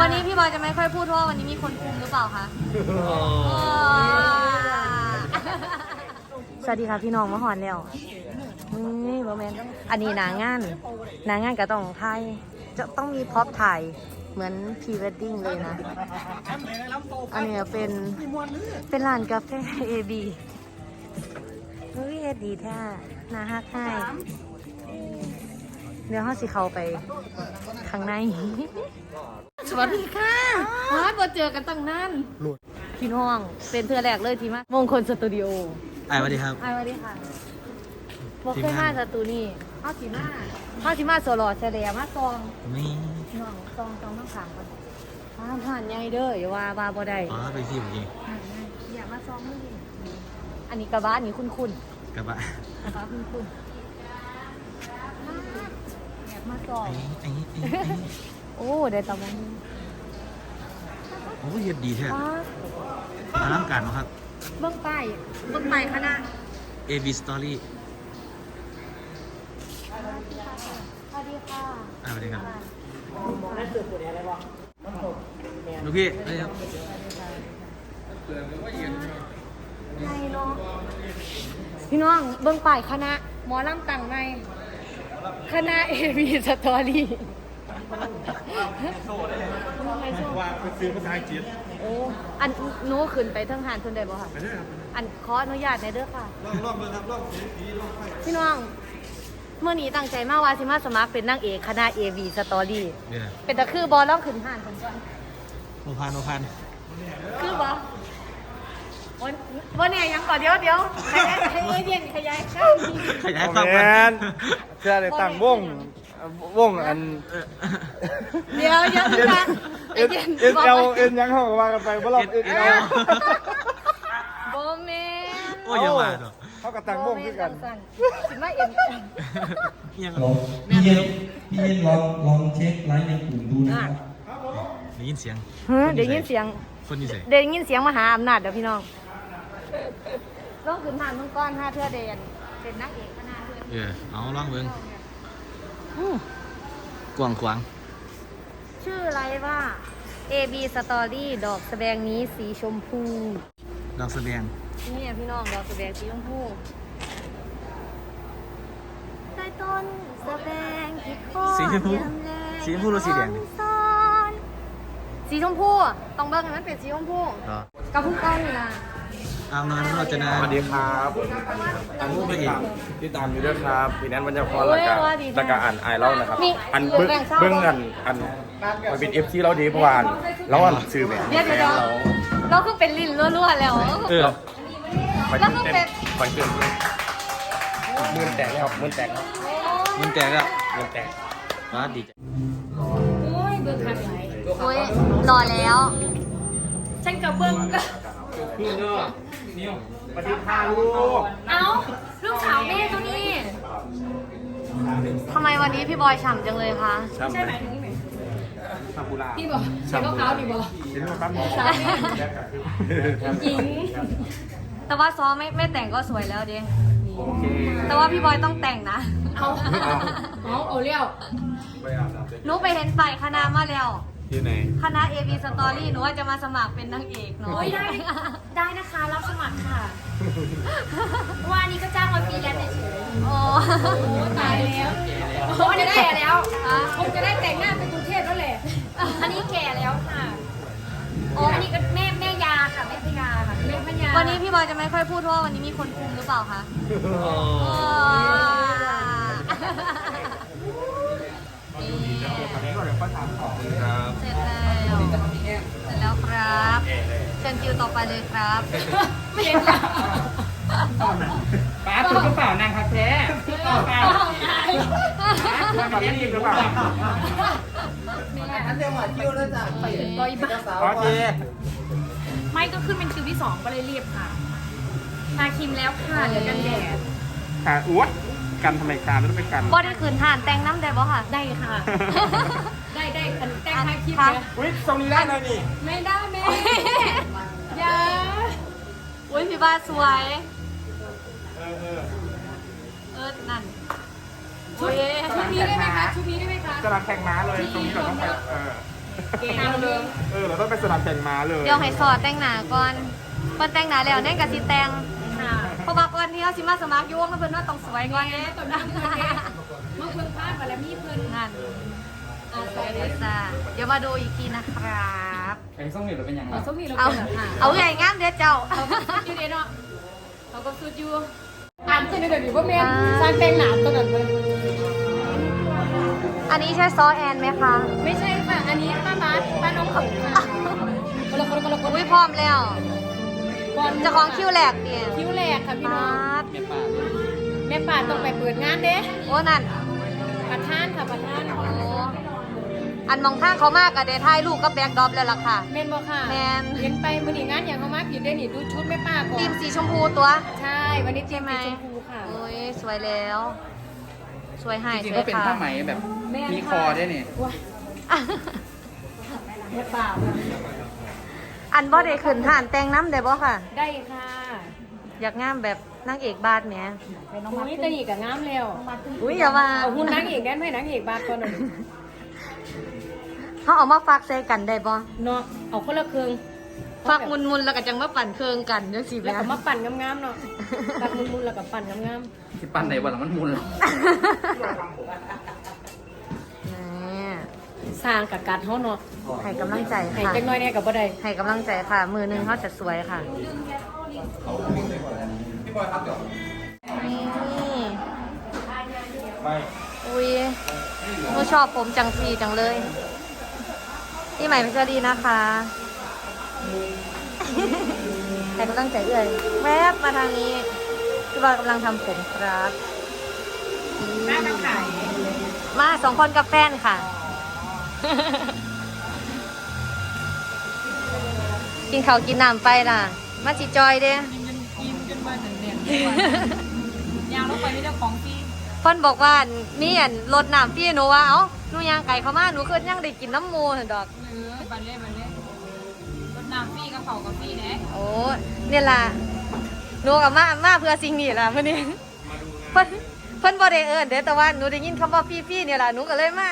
วันนี้พี่บอยจะไม่ค่อยพูดเพราะว่าวันนี้มีคนคุมหรือเปล่าคะสวัสดีค่ะพี่น้องมาหอนแล้วนี่โรแมนอันนี้นางานนางานก็ต้องถ่ายจะต้องมีพร็อพถ่ายเหมือนพรีเวดดิ้งเลยนะ อันนี้เป็นเป็นร้านกาแฟเอบีเฮ้ยดีแท้นาฮักให้ เดี๋ยวเขาสิเข้าไปข้างใน สวัสดีค่ะมาบ่เจอกันตั้งนานพี่น้องเป็นเทือแรกเลยที่มามงคลสตูดิโอไอ้สวัสดีครับไอ้สวัสดีค่ะบอกเคยมาสตูนี่ข้าวสีมาข้าวสีมาโซลอเฉลียมาซองนี่น้องซองซองต้องขามก่อนผ่านผ่านใหญ่เด้ออย่าว่าว่าบ่ได้อ๋อไปที่เมื่อกี้อย่ามาซองมือนี่อันนี้กระบะนี่คุ้นคุ้นกระบะๆกระบะคุ้นคุ้น ๆอยากมาซองไอ้ไอ้ไอ้ไอ้โอ้ได้ตะมองโอ้ยเฮ็ดดีแท้ว้าอลังการมากครับ เบื้องป้ายเบื้องป้ายคณะ AB Story สวัสดีค่ะอ่าสวัสดีครับลูกพี่เอ้ยครับไงเนาะพี่น้องเบื้องป้ายคณะหมอลำตังใน คณะเอวีสตอรี่ว่าไปซื้อภาษาจีนโอ้อันหนูขึ้นไปเทั้งหานทุนได้บ่ค่ะไปด้วยครับอันขออนุญาตในอยเด้อค่ะลองลองเบิ่งครับลองเสียงผีลองไฟพี่น้องเมื่อนี้ตั้งใจมากว่าสิมาสมัครเป็นนางเอกคณะ AV Story เดี๋ยวนะเป็นตะคือบอลล่องขึ้นหานผมก่อนโอพานโอพานคือบอ วันวันเนี่ยยังก่อนเดี๋ยวเดี๋ยวขยายขยายเย็นขยายข้าวขยายความแมกันนเพื่อได้ตั้งวงวงอันเออเดี๋ยวเดี๋ยวทุกท่านไอเอ็นเย็นเอ็นบอกเอลไว้เอ็นยังเข้าว่ากันไปว่าเราเอ็นเอลโบเมนโอ้ยอย่ามาเถอะเขาก็ตั้งวงด้วยกันสั่ๆสิมาเอ็นยังลองพี่เย็นพี่เย็นลองลองเช็คไลน์ในกลุ่มดูนะครับได้ยินเสียงเฮ้ยเดี๋ยวยินเสียงคนนี้ใส่เดี๋ยวยินเสียงมหาอำนาจเดี๋ยวพี่น้อง ต้องขึ้นหานมังกรห้าเทือเดนเป็นนางเอกคณะเพื่อนเออเอาลองเบิ่งอู้กว้างขวาง ชื่ออะไรว่า AB Story ดอกแสดงนี้สีชมพู ดอกแสดงนี่พี่น้องดอกแสดงสีชมพูใต้ต้นแสดงที่คอสีชมพูเยี่ยแลสีชมพูหรือสีแดงซ้อนสีชมพู ต้องเบิ่งให้มันเป็นสีชมพูก็กับผู้ก้อนนี่นะ อามนอนรจนาสวัสดีครับอันนี้ติดตามติดตามอยู่ด้วยครับปีนั้นมันจะพอแล้วก็แล้วก็อ่านไอเล่านะครับ อันเบิ้งเบิ้งอันอันมันเป็นเอฟซีเราดีเพราะว่าอันเราอ่านซื้อแบบเดี๋ยวเดี๋ยวเดี๋ยวเราคือเป็นลิ้นรั่วๆแล้วเออไปตื่นเต้นไปตื่นเต้นมื่นแตกครับมื่นแตกครับมันแตกอะมื่นแตกว้าดีใจโอ้ยรอแล้ว ฉันกับเบิ้ง ก็สวัสดีค่ะลูกเอ้าลูกสาวแม่ตัวนี้ทำไมวันนี้พี่บอยฉ่ำจังเลยคะ ใช่ไหมซาบูราพี่บอกใส่ข้าวขาวดีบอเห็นไหมครับหญิง แต่ว่าซ้อมไม่ไม่แต่งก็สวยแล้วเด้โอเคแต่ว่าพี่บอยต้องแต่งนะ เอา เอา เอาเลี้ยวไปอาบน้ำเลยหนูไปเห็นฝ่ายคณะมาแล้ว ที่ไหน คณะ AB Story หนูว่าจะมาสมัครเป็นนางเอกเนาะโอ้ยได้ได้นะคะรับสมัครค่ะว่านี้ก็จ้างมาฟรีแลนซ์เฉยโอ้ๆโอ้ตายแล้วโอ้จะได้แก่แล้วฮะคงจะได้แต่งหน้าเป็นกรุงเทพแล้วแหละอันนี้แก่แล้วค่ะโอ้อันนี้ก็แม่แม่ยาค่ะแม่พยาค่ะแม่พยาวันนี้พี่บอยจะไม่ค่อยพูดเพราะว่าวันนี้มีคนคุมหรือเปล่าคะโอ้ ครับเสร็จแล้ว เสร็จแล้วครับ เชิญคิวต่อไปเลยครับ ไม่เห็นค่ะป้าตื่นกระเป๋านางคาเฟ่ป้าป้าเลี้ยงกินกระเป๋าต่อยบ้าโอเคไม่ก็ขึ้นเป็นคิวที่สองก็เลยรีบค่ะทาครีมแล้วค่ะเดี๋ยวกันแดดขาอ้วน กันทำไมการไม่ต้องไปกันบ่ได้คืนทานแต่งน้ำได้บ่ค่ะ ได้ค่ะ ได้ได้อันแต่งทาครีมค่ะเลยอุ้ยตรงนี้ได้เลยนี่ ไม่ได้แม่อย่าอุ้ยพี่บ้าสวย เออเออเออนั่นชุอุ้ดยชุดนี้ได้ไหมคะชุดนี้ได้ไหมคะจะรับแข่งม้าเลยตรงนี้เราต้องไปเออเก่งเลยเออเราต้องไปสนามแข่งม้าเลย เดี๋ยวให้สอดแต่งหน้าก่อนเพิ่นแต่งหน้าแล้วเน่นกับสิแต่ง นที่เขาสิมาสมัครอยู่วงแล้วเพิ่นว่าต้องสวยก่อนไงตัวนั้นเลยเมื่อเพิ่งพลาดไปแล้วมีเพิ่นนั่นอ่าสวยเลยจ้าเดี๋ยวมาดูอีกทีนะครับแข่งส่งเหรียญเป็นยังไงเอาส้มนี่เราเอาเป็นค่ะเอาไงงามเด้อเจ้าเขาก็สุดอยู่เด้เนาะเขาก็สุดอยู่อ่านขึ้นในเดี๋ยวนี้ว่าแม่นสร้างแต่งหนาตัวนั้นเลยอันนี้ใช่ซอแอนไหมคะไม่ใช่ค่ะอันนี้ป้าบาสป้าน้องขุนค่ะคนละคนละคนละคนอุ้ยพร้อมแล้ว บอลเจะของคิวแหลกเนี่ยคิ้วแหล กค่ะพี่น้องมาดเมียป่าแม่ป่าต้องไปเปิดงานเด้โอ้นั่น ประธานค่ะประธานโอ้อันมองข้างเขามากกับเดทายลูกก็แบกดรอปแล้วล่ะค่ะ เมนบอกค่ะแม่น เห็นไปมื้อนี้งานอย่างเขามาผิดได้นี่ดูชุดแม่ป้าก่อทีนมสีชมพูตัว ใช่ วันนี้ทีมใช่ไหมสีชมพูค่ะ โอ้ยสวยแล้ว สวยหายจริงสๆวก็ยเป็นค่ะผ้าไหมแบบมีคอด้วยนี่แม่ป่าอันบ่ได้ขึ้นฐานแต่งน้ำได้บ่ค่ะ ได้ค่ะ อยากงามแบบนางเอกบาทแหมอุ้ยตะนีกับงามแล้วอุ้ยอย่ามาเอาหุ่นนางเอกแดนไหมนางเอกบาดก่อนหน่อยเขาเอามาฝากใส่กันได้บ่เนาะเอาคนละครึ่งฝากมุนๆแล้วก็จังมาปั่นเครื่องกันจังซี่แหแล้วมก็มาปั่นงามๆเนาะปักมุนๆแล้วก็ปั่นงามที่ปั้นไหนวันละมันมุนหรอนี่ๆสร้างกับกัดเฮาเนาะให้กำลังใจให้ค่ะจักหน้อยเนี่ยก็บ่ได้ให้กำลังใจค่ะ มือหนึงเขาจะสวยค่ะ นี่ไม่อุ้ยหนูชอบผมจังสีจังเลยพี่ใหม่พิชรีนะคะให้กำลังใจเอ่ยแวบมาทางนี้พี่บอยกำลังทำผมครับหน้าทางขายมาสองคนกับแฟนค่ะ กินข้าวกินน้ำไปล่ะ มาจิจอยเด้ ยางลงไปนี่เจ้าของที่เพิ่นบอกว่ามีอันรถน้ำพี่หนูว่าเอ้าหนูย่างไก่เข้ามาหนูคือยังได้กินน้ำหมูหั่นดอกเออบันเล่บันเล่รถน้ำฟรีกับเขากับฟรีแน่โอ้เนี่ยล่ะหนูกับมามาเพื่อสิ่งนี้ล่ะเพิ่นนี่เพิ่นเพิ่นบ่ได้เอิ้นเด้อแต่ว่าหนูได้ยินคำว่าพี่ๆเนี่ยล่ะหนูก็เลยมา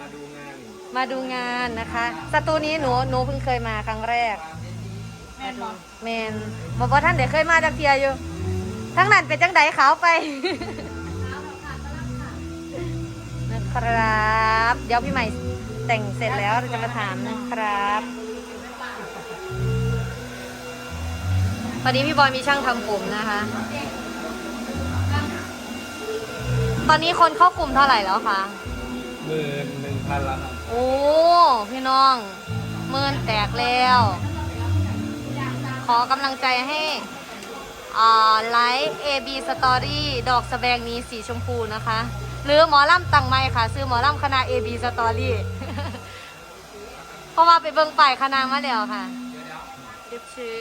มาดูงาน มาดูงานนะคะสตูนี้หนูหนูเพิ่งเคยมาครั้งแรก แม่นบอกแมนบอกว่าท่านเดี๋ยวเคยมาจากเทียอยู่ ทั้งนั้นเป็นจังไดขาวไป นะครับ เดี๋ยวพี่ใหม่แต่งเสร็จแล้วเราจะมาถามนะครับตอนนี้พี่บอยมีช่างทำผมนะคะ ตอนนี้คนเข้ากลุ่มเท่าไหร่แล้วคะ หมื่นหนึ่งพันละครับ โอ้ พี่น้องเมินแตกแล้ว ขอกำลังใจให้อ่าไลฟ์ AB Story ดอกสะแบงนี้สีชมพูนะคะ หรือหมอลำตังไม่ค่ะ ซื้อหมอลำคณะ AB Story เพราะว่าไปเบิ่งป่ายคณะมาแล้วค่ะเด็บชื่อ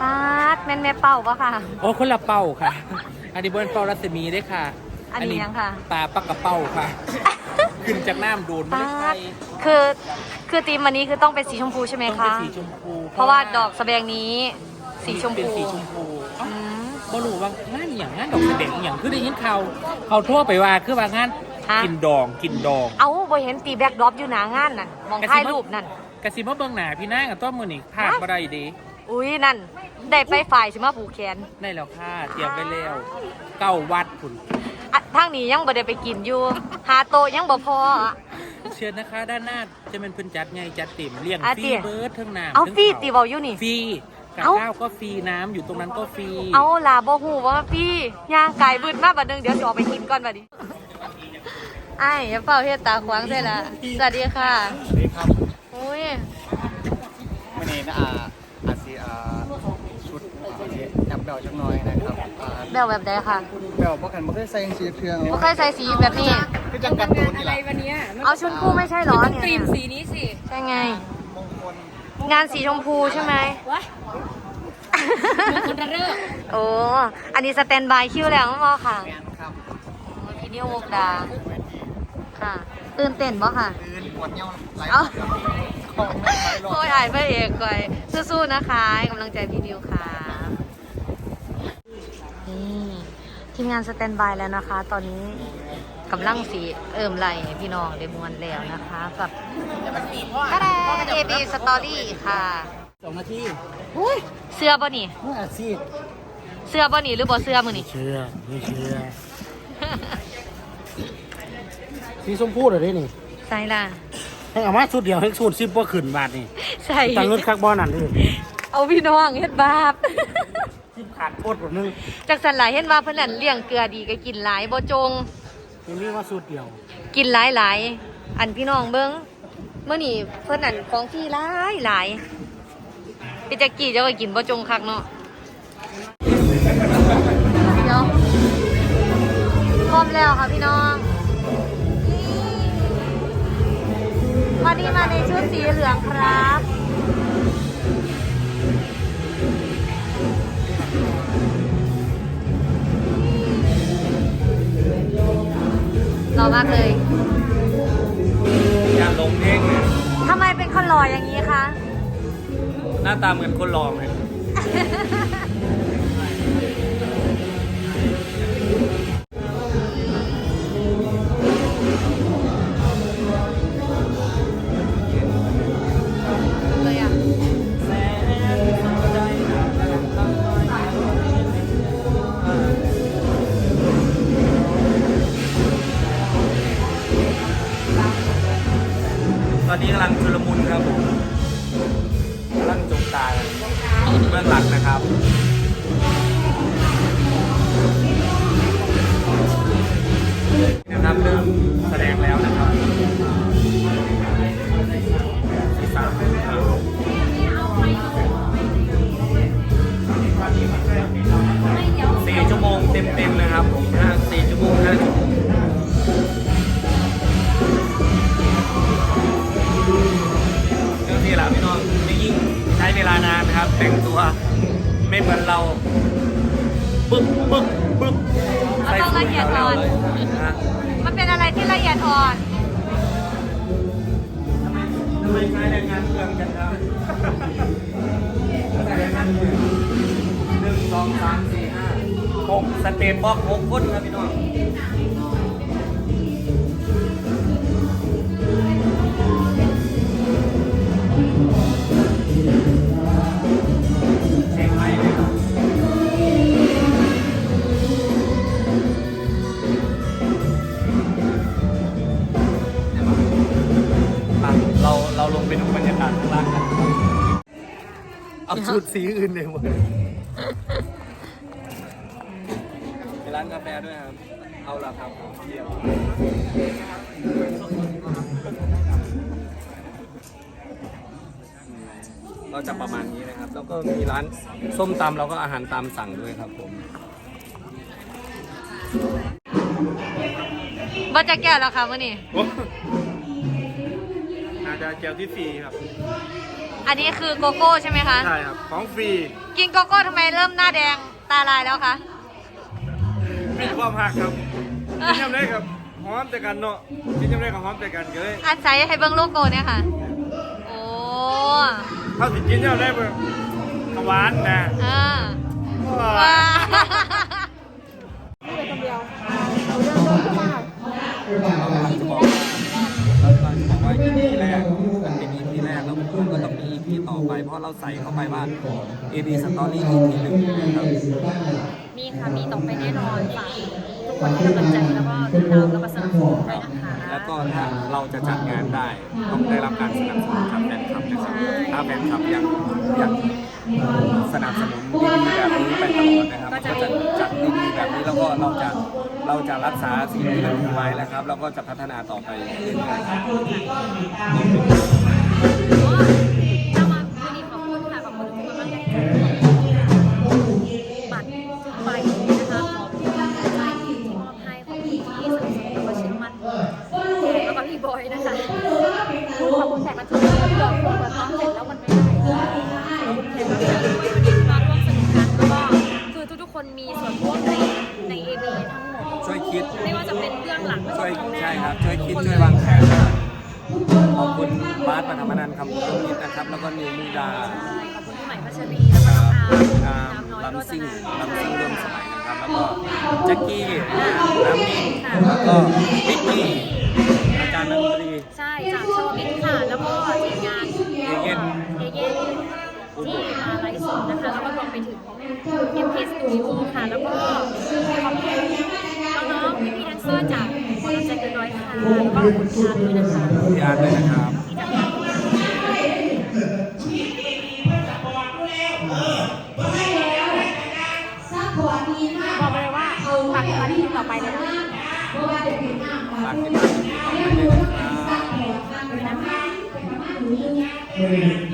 ปาดแม่นแม่เป่าปะค่ะ โอ้คนละเป้าค่ะ อันนี้บนเป้ารัศมีได้วยค่ะ อันนี้ยังค่ะปลาปักกระเป้าค่ะ ขึ้นจากน้ำโดนไม่ปาได้ใช่ดคือคือธีมวันนี้คือต้องเป็นสีชมพูใช่ไหมต้องเป็คะ นสีชมพูเพราะว่าดอกสะแบงนี้สีชมเป็นพูสีชมพูอืม บ่รู้ว่างานอหย่างงานดอกแสดงอหย่างคือได้ยินเขาเขาทั่วไปว่าคือว่างานฮะ กินดองกินดอง เอาบ่เห็นตีแบ็กดรอปอยู่หนางานน่ะมองถ่ายรูปนั่นกระสิมาเบิ่งหน้าพี่นางกับต้อมือนี่พลาดบ่ได้ดีอุ้ยนั่น ได้ไปฝ่ายสิมาผูกแขน ได้แล้วค่ะเตรียมไปแล้ว เก้าวัดคุณ อะทางนี้ยังบ่ได้ไปกินอยู่ หาโตะยังบ่พออะเชิญนะคะ ด้านหน้าจะเป็นเพิ่นจัดไงจัดเต็มเลี้ยงอะฟรีเตี๋ยเบิร์ดทั้งน้ำเอาทั้งฟรีข้วตีเว้าอยู่นี่ ฟรีกับเอ้า ข้าวก็ฟรีน้ำอยู่ตรงนั้นก็ฟรีเอาล่ะบ่ฮู้ว่าพี่ย่างกายบืดมาบัดนึงเดี๋ยวสิออกไปกินก่อนบัดนี้อ้ายอย่าเฝ้าเฮ็ดตาขวางใส่ละสวัสดีค่ะสวัสดีครับอุ้ยวันนี้นะอาอาซีอาชุดอาซี แอบเบลจักหน้อยนะครับอ่าแบวแบบใดค่ะเบลบ่กันบ่เคยใส่ยังสีเครื่องบ่เคยใส่สีแบบนี้ คือจังกันตูนนี่อะไรแหละวันเนี้ยมันเอาชุดคู่ไม่ใช่เหรอต้องเนี่ยตรีมสีนี้สิใช่ไง มงคลงานสีชมพูใช่ไหม วะมันคนระเร่อโอ้ อันนี้สแตนบายคิวแล้วมั้งค่ะงานครับโอ้พี่นิวมุกดา ค่ะ ตื่นเต้นบ่ค่ะคืนปวดเงี้ยวไหลเอ้า ของไม่ไหลหรอกโอ้ยอ่านพระเอกก่อยสู้ๆนะคะให้กำลังใจพี่นิวค่ะ นี่ ทีมงานสแตนบายแล้วนะคะ ตอนนี้กำลังสีเอิ่มไหลให้พี่น้องได้มวนแล้วนะคะ กับกระแดเอบีสตอรี่ค่ะสองนาทีอุ้ยเสื้อบ่นี่เมื่ออาชีพเสื้อบ่นี่หรือบ่เสื้อมือนี่เชื่อไม่เชื่อสีชมพูเหรอเด้นี่ใส่ล่ะให้เอามาสูตรเดียวให้สูตรซิบว่าขึ้นบาทนี่ใส่ตังเงินคักบอนั่นเลยเอาพี่น้องเฮ็ดบาป ซิบขาดโคตรแบบนึงจากสันหลายเห็นว่าเพิ่นนั่นเลี้ยงเกลือดีก็กินหลายบ่จงยังมีมาสูตรเดียว กินหลายหลายอันพี่น้องเบิ้งเมื่อนี่เพื่อนนั่นของพี่หลายหลายพี่จ็กกี้จะไปกินบ่จงคักเนาะเนาะพร้อมแล้วค่ะพี่น้องวันนี้มาในชุดสีเหลืองครับ รอมากเลยอยากลงเพลงเลยทำไมเป็นคนหล่ออย่างนี้คะ หน้าตาเหมือนคนรอเลยเลย ละเอียดอ่อนนะมันเป็นอะไรที่ละเอียดอ่อน ทำไมใช้แรงงานเมืองกันครับใช้แรงงานเมืองหนึ่งสองสามสี่ห้าหกสเตปบอกหกคนครับพี่น้อง เอาชุดสีอื่นเลยหมดมีร้านกาแฟด้วยครับ เอาละครับเยี่ยมก็จะประมาณนี้นะครับ แล้วก็มีร้านส้มตำแล้วก็อาหารตามสั่งด้วยครับผมบ่จะแก้วแล้วค่ะมื่อนี้อาจจะเจลที่ฟรีครับ อันนี้คือโกโก้ใช่ไหมคะ ใช่ครับ ของฟรี กินโกโก้ทำไมเริ่มหน้าแดงตาลายแล้วคะ มีความหักครับกินยำได้ครับหอมแต่กันเนาะกินยำได้กับหอมแต่กันเลยอันใส่ให้เบิ้งโลโก้เนี่ยค่ะ โอ้ถ้าสิกินยำได้แบบหวานนะอ่า ราะเราใส่เข้าไปว่า AB Story EP หนึ่งนะครับมีค่ะ มีต่อไปแน่นอนฝากทุกคนให้กำลังใจแล้วก็ติดตามแล้วก็สนับสนุนด้วยนะคะ แล้วก็ถ้าเราจะจัดงานได้ต้องได้รับการสนับสนุนจากแฟนคลับนะครับ ถ้าแฟนคลับยังยังสนับสนุนดีๆแบบนี้ไปตลอดนะครับก็จะจัดดีๆแบบนี้แล้วก็เราจะเราจะรักษาสิ่งที่เรามีไว้นะครับ แล้วก็จะพัฒนาต่อไปเรื่อยๆครับ ขอบคุณแขกรับเชิญที่เราคุยกันท้องเสร็จแล้วมันไม่ได้มาร่วมสนุกกันแล้วก็คือทุกๆคนมีส่วนร่วมในในเอเทั้งหมดช่วยคิด ไม่ว่าจะเป็นเบื้องหลังช่วยใช่ครับช่วยคิดช่วยวางแผนขอบคุณบาสปฐมนันท์คำพูดมิตรนะครับ แล้วก็นิวมุกดาขอบคุณพี่ใหม่พัชรีแล้วก็น้องอาร์มอาน้อยโรลำซิ่งลำซิ่งร่วมสมัยนะครับ แล้วก็แจ็คกี้น้ำนิ่งแล้วก็วิกกี้ อาจารย์นักดนตรีใช่จากโชว์มิกค่ะ แล้วก็ทีมงานเอเย่นเอเย่นที่มาไลฟ์สดนะคะ แล้วก็รวมไปถึง MK Studio ค่ะ แล้วก็ขอบคุณน้องๆพี่ๆแดนเซอร์จากบริษัทเกินร้อยค่ะแล้วก็คุณชาด้วยนะคะพี่อาร์ตด้วยนะครับบอกเลยว่าฝากติดตามที่ต่อไปเลยนะ ฝากติดตามที่ได้วยนะครับ